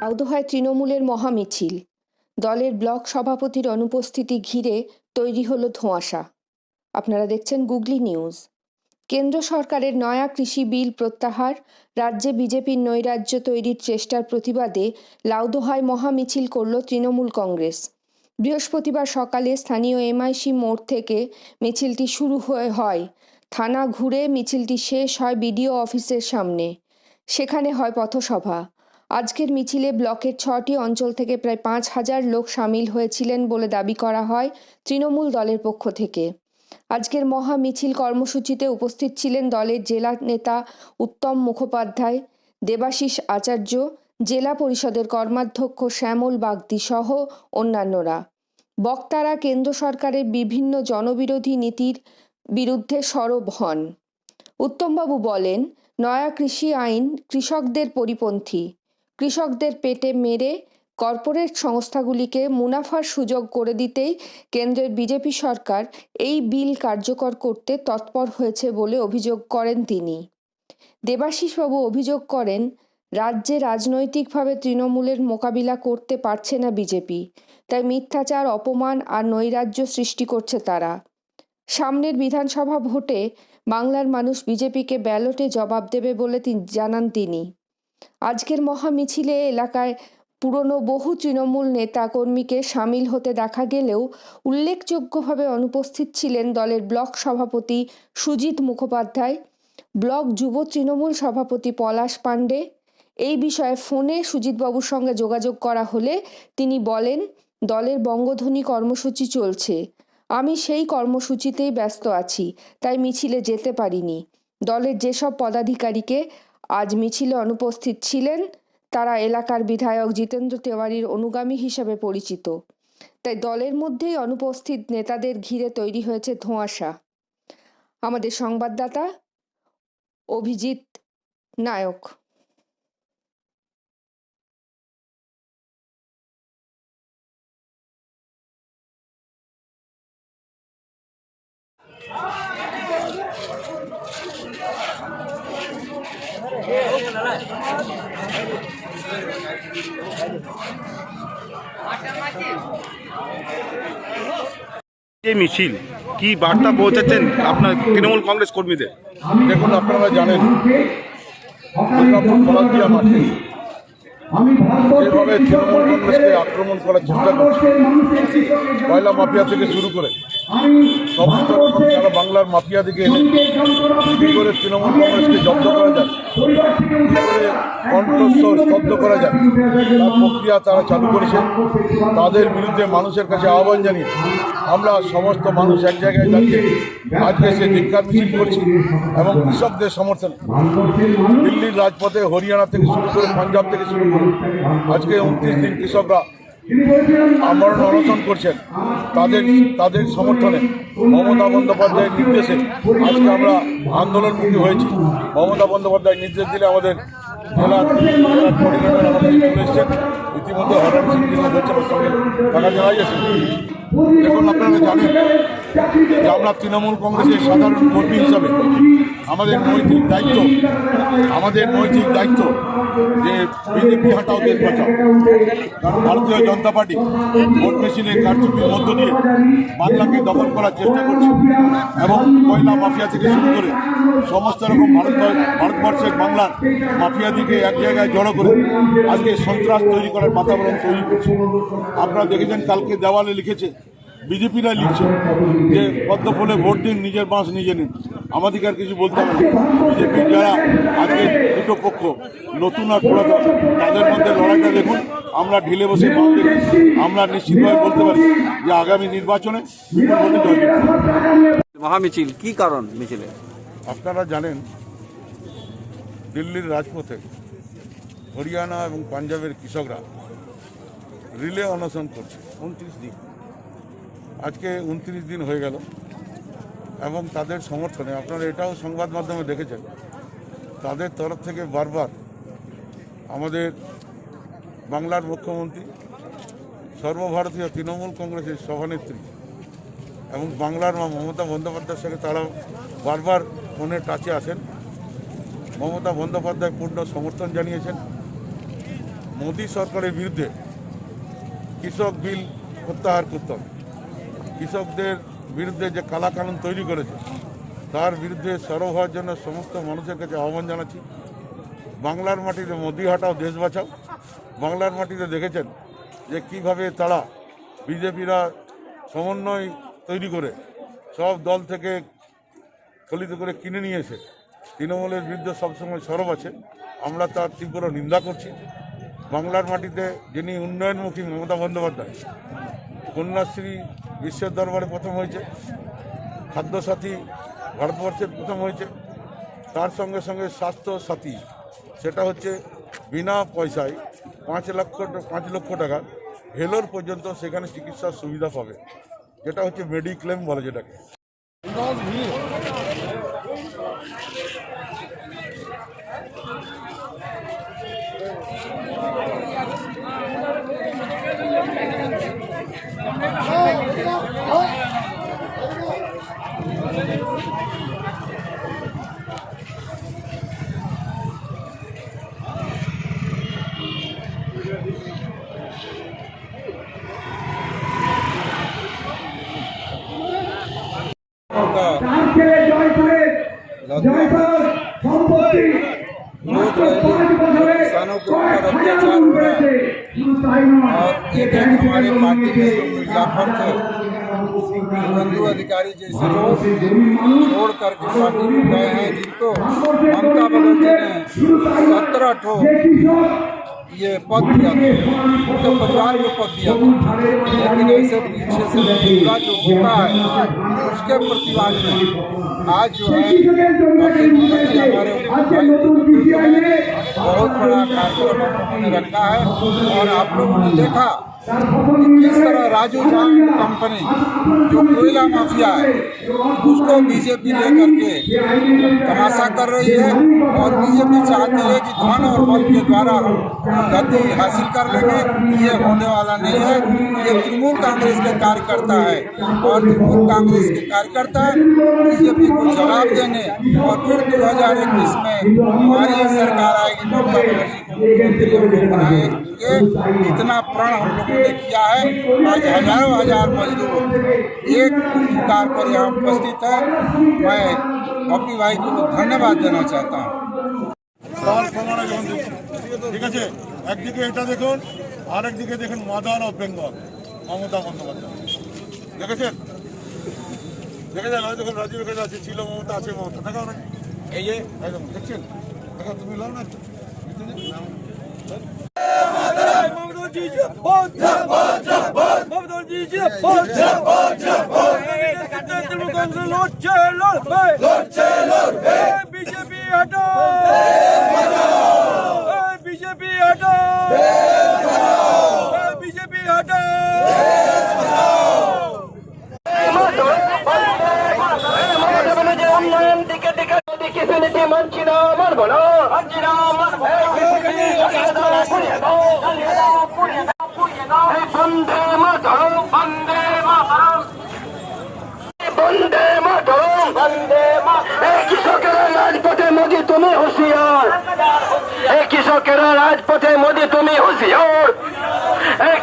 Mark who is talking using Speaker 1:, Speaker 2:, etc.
Speaker 1: আউদহায় তৃণমূলের মহামিছিল। দলের ব্লক সভাপতির অনুপস্থিতি ঘিরে তৈরি হল ধোঁয়াশা। আপনারা দেখছেন গুগলি নিউজ। কেন্দ্র সরকারের নয়া কৃষি বিল প্রত্যাহার, রাজ্যে বিজেপির নৈরাজ্য তৈরির চেষ্টার প্রতিবাদে লাউদোহায় মহামিছিল করল তৃণমূল কংগ্রেস। বৃহস্পতিবার সকালে স্থানীয় এমআইসি মোড় থেকে মিছিলটি শুরু হয়ে হয়। থানা ঘুরে মিছিলটি শেষ হয় বিডিও অফিসের সামনে। সেখানে হয় পথসভা। আজকের মিছিলে ব্লকের ছটি অঞ্চল থেকে প্রায় পাঁচ হাজার লোক সামিল হয়েছিলেন বলে দাবি করা হয় তৃণমূল দলের পক্ষ থেকে। আজকের মহা মিছিল কর্মসূচিতে উপস্থিত ছিলেন দলের জেলা নেতা উত্তম মুখোপাধ্যায়, দেবাশিস আচার্য, জেলা পরিষদের কর্মাধ্যক্ষ শ্যামল বাগদি সহ অন্যান্যরা। বক্তারা কেন্দ্র সরকারের বিভিন্ন জনবিরোধী নীতির বিরুদ্ধে সরব হন। উত্তমবাবু বলেন, নয়া কৃষি আইন কৃষকদের পরিপন্থী। কৃষকদের পেটে মেরে কর্পোরেট সংস্থাগুলিকে মুনাফার সুযোগ করে দিতেই কেন্দ্রের বিজেপি সরকার এই বিল কার্যকর করতে তৎপর হয়েছে বলে অভিযোগ করেন তিনি। দেবাশিসবাবু অভিযোগ করেন, রাজ্যে রাজনৈতিকভাবে তৃণমূলের মোকাবিলা করতে পারছে না বিজেপি, তাই মিথ্যাচার, অপমান আর নৈরাজ্য সৃষ্টি করছে তারা। সামনের বিধানসভা ভোটে বাংলার মানুষ বিজেপিকে ব্যালটে জবাব দেবে বলে জানান তিনি। আজকের মহা মিছিলে এলাকায় পুরনো বহু তৃণমূল নেতা কর্মীকে সামিল হতে দেখা গেলেও উল্লেখযোগ্যভাবে অনুপস্থিত ছিলেন দলের ব্লক সভাপতি সুজিত মুখোপাধ্যায়, ব্লক যুব তৃণমূল সভাপতি পলাশ পাণ্ডে। এই বিষয়ে ফোনে সুজিতবাবুর সঙ্গে যোগাযোগ করা হলে তিনি বলেন, দলের বঙ্গধ্বনি কর্মসূচি চলছে। আমি সেই কর্মসূচিতেই ব্যস্ত আছি, তাই মিছিলে যেতে পারিনি। দলের যেসব পদাধিকারীকে আজ মিছিলে অনুপস্থিত ছিলেন। তারা এলাকার বিধায়ক জিতেন্দ্র তেওয়ারির অনুগামী হিসাবে পরিচিত। তাই দলের মধ্যেই অনুপস্থিত নেতাদের ঘিরে তৈরি হয়েছে ধোঁয়াশা। আমাদের সংবাদদাতা অভিজিৎ নায়ক।
Speaker 2: এই মিছিল? কি বার্তা পৌঁছাচ্ছেন আপনার তৃণমূল কংগ্রেস কর্মীদের?
Speaker 3: দেখুন আপনারা জানেন মাঠে যেভাবে তৃণমূল কংগ্রেসকে আক্রমণ করার চেষ্টা করছে। কয়লা মাফিয়া থেকে শুরু করে সমস্ত রকম সারা বাংলার মাফিয়া দিকে এনে কী করে তৃণমূল কংগ্রেসকে জব্দ করা যায়। কী করে কণ্ঠস্বর স্তব্ধ করা যায়। তার প্রক্রিয়া তারা চালু করেছে। তাদের বিরুদ্ধে মানুষের কাছে আহ্বান জানিয়ে আমরা সমস্ত মানুষ এক জায়গায় দাঁড়িয়ে আজকে সে ধিক্ষার মিছিল করছি এবং কৃষকদের সমর্থনে। দিল্লির রাজপথে হরিয়ানা থেকে শুরু করে পাঞ্জাব থেকে শুরু করে আজকে উনত্রিশ দিন কৃষকরা আমরণ অনশন করছেন। তাদের তাদের সমর্থনে মমতা বন্দ্যোপাধ্যায়ের নির্দেশে আজকে আমরা আন্দোলনমুখী হয়েছি। মমতা বন্দ্যোপাধ্যায় নির্দেশ দিলে আমাদের জেলার জেলার কোঅর্ডিনেটর আমাদের চলে এসছেন। ইতিমধ্যে হরণ সিং সঙ্গে টাকা জানাই গেছে দেখুন আপনারা জানেন যে আমরা তৃণমূল কংগ্রেসের সাধারণ কর্মী হিসাবে আমাদের নৈতিক দায়িত্ব, আমাদের নৈতিক দায়িত্ব যে বিজেপি হাটাও দেশ বাঁচাও। কারণ ভারতীয় জনতা পার্টি ভোট মেশিনের কারচুপির মধ্য দিয়ে বাংলাকে দখল করার চেষ্টা করছে এবং কয়লা মাফিয়া থেকে শুরু করে সমস্ত রকম ভারত ভারতবর্ষের বাংলার মাফিয়া দিকে এক জায়গায় জড়ো করে আজকে সন্ত্রাস তৈরি করার বাতাবরণ তৈরি করছে। আপনারা দেখেছেন, কালকে দেওয়ালে লিখেছে বিজেপিরা লিখছে যে পদ্ম ফুলে ভোট দিন, নিজের বাঁশ নিজে নিন। আমাদেরকে আর কিছু বলতে হবে না। বিজেপির যারা আজকে দুটো পক্ষ নতুন আর পুরাতন তাদের মধ্যে লড়াইটা দেখুন আমরা ঢিলে বসে বাম দেখি আমরা নিশ্চিতভাবে বলতে পারি যে আগামী নির্বাচনে।
Speaker 4: মহামিছিল কি কারণ মিছিলে?
Speaker 3: আপনারা জানেন দিল্লির রাজপথে হরিয়ানা এবং পাঞ্জাবের কৃষকরা রিলে অনশন করছে। উনত্রিশ দিন। আজকে উনত্রিশ দিন হয়ে গেল। এবং তাদের সমর্থনে, আপনারা এটাও সংবাদ মাধ্যমে দেখেছেন, তাদের তরফ থেকে বারবার আমাদের বাংলার মুখ্যমন্ত্রী, সর্বভারতীয় তৃণমূল কংগ্রেসের সভানেত্রী এবং বাংলার মা মমতা বন্দ্যোপাধ্যায়ের সঙ্গে তারা বারবার ফোনে টাচে আসেন মমতা বন্দ্যোপাধ্যায় পূর্ণ সমর্থন জানিয়েছেন। মোদী সরকারের বিরুদ্ধে কৃষক বিল প্রত্যাহার করতে হবে। কৃষকদের বিরুদ্ধে যে কালাকানুন তৈরি করেছে, তার বিরুদ্ধে সরব হওয়ার জন্য সমস্ত মানুষের কাছে আহ্বান জানাচ্ছি। বাংলার মাটিতে মোদি হাটাও, দেশ বাঁচাও। বাংলার মাটিতে দেখেছেন যে কীভাবে তারা বিজেপিরা সমন্বয় তৈরি করে সব দল থেকে ফলিত করে কিনে নিয়েছে তৃণমূলের বিরুদ্ধে সবসময় সরব আছে। আমরা তার তীব্র নিন্দা করছি। বাংলার মাটিতে যিনি উন্নয়নমুখী মমতা বন্দ্যোপাধ্যায়, কন্যাশ্রী বিশ্বের দরবারে প্রথম হয়েছে। খাদ্যসাথী ভারতবর্ষের প্রথম হয়েছে। তার সঙ্গে সঙ্গে স্বাস্থ্য সাথী সেটা হচ্ছে বিনা পয়সায় পাঁচ লক্ষ পাঁচ লক্ষ টাকা ভেলোর পর্যন্ত সেখানে চিকিৎসার সুবিধা পাবে। যেটা হচ্ছে মেডিক্লেম বলে যেটাকে।
Speaker 4: তার ছেলে জয়পুরে জয়পুর সম্পত্তি মাত্র পাঁচ বছরে
Speaker 5: किसानों के
Speaker 4: কয়েক
Speaker 5: ऊपर
Speaker 4: হাজার
Speaker 5: अत्याचार
Speaker 4: গুণ
Speaker 5: हो रहा है
Speaker 4: বেড়েছে শুধু তাই নয়
Speaker 5: और एक एक हमारे पार्टी के जो मिर्जाफर थे बंधु अधिकारी जैसे लोग छोड़ करके पार्टी में गए हैं जिनको ममता बनर्जी ने सत्रह ठो
Speaker 4: যে কৃষক
Speaker 5: ये पद दिया था। उनके परिवार पद दिया था। लेकिन ऐसे पीछे से उनका जो होता है उसके प्रतिवाद में आज जो है बहुत बड़ा कार्यक्रम रखा है। और आप लोगों ने देखा जिस तरह राजू जाट कंपनी जो कोयला माफिया है, उसको बीजेपी लेकर के तमाशा कर रही है और बीजेपी चाहती है कि धन और बल के द्वारा हम हासिल कर लेंगे। ये होने वाला नहीं है। ये तृणमूल कांग्रेस के कार्यकर्ता है और तृणमूल कांग्रेस के कार्यकर्ता है बीजेपी को जवाब देंगे और फिर दो हज़ार इक्कीस में हमारी सरकार आएगी ममता बनाए लोग बनाएंगे इतना प्रण हम लोगों ने किया है आज हजारों हजार मजदूर एक पुकार पर यहाँ उपस्थित है मैं अपनी भाई को धन्यवाद देना चाहता हूँ
Speaker 3: তার প্রমাণে যখন দেখছি। ঠিক আছে একদিকে এটা দেখুন আরেকদিকে দেখুন mother of Bengal Mamata Bandyopadhyay দেখেছেন দেখেছেন হয়তো দেখুন রাজীব এখানে আছে ছিল মমতা আছে মমতা দেখা অনেক এই যে একদম দেখছেন দেখা তুমি লাও না একটু।
Speaker 6: বিজেপি হটো বিজেপি হটো বিজেপি হটো দিকে দিকে কিছু নীতি মানছি না মানবো না মানছি এই কৃষকেরা রাজপথে, মোদি, তুমি হুঁশিয়ার। এই কৃষকেরা রাজপথে তুমি হুঁশিয়ার। এই